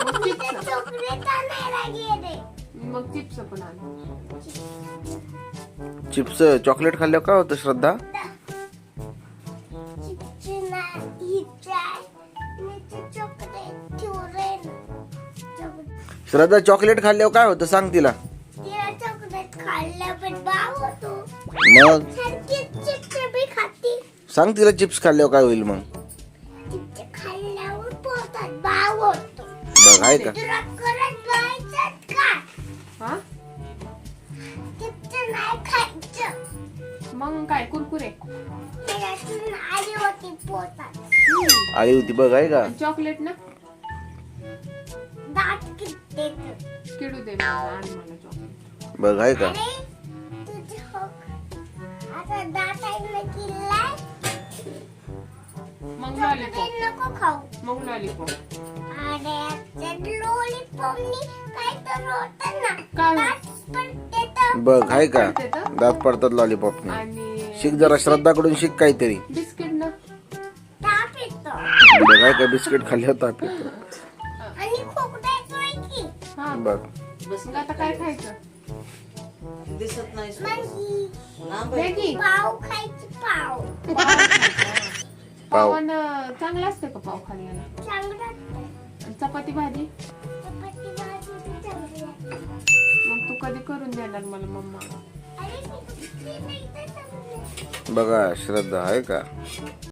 मग चिप्स. मग चिप्स पण आण. चिप्स चॉकलेट खाल्ल्यावर काय होतं श्रद्धा? ही श्रद्धा चॉकलेट खाल्ल्यावर काय होतं? सांग तिला. खाल्लं पण भाव होतो. मग? सारखी चिप्स खाती. सांग तिला चिप्स खाल्ल्यावर काय होईल मग? चिप्स खाल्ल्यावर पोटात भाव होतो. बघ आहे का? तुला करत जायचं का? हा? चिप्स नाही खायचं. मग काय कुरकुरे? त्याच्यातून आली होती पोटात. आई होती बघ आहे का? चॉकलेट ना? दात किती किडू दे मला आण मला चॉकलेट. बघ आहे का? मग लॉलीपॉप नको खाऊ. मग लॉलीपॉप अरे काय तर होतं ना. बघ आहे का? दात? पडतात लॉलीपॉपने आणि शिक जरा श्रद्धाकडून शिक काहीतरी. बिस्किट ना? बघ आहे का? बिस्किट खाल्ल्यावर ताप येतो. हा. बघ. मग आता काय खायचं? दिसत नाही मॅगी. लांब आहे. मॅगी. पाव खायची पाव. पाव पावन चांगला असते का पाव खाल्ल्याला चांगलं लागतं. आणि चपाती भाजी? चपाती भाजी बी चांगली लागते. मग तू कधी करून देणार मला मम्मा? अरे मी कुठली नाही तर चांगली. बघा श्रद्धा आहे का?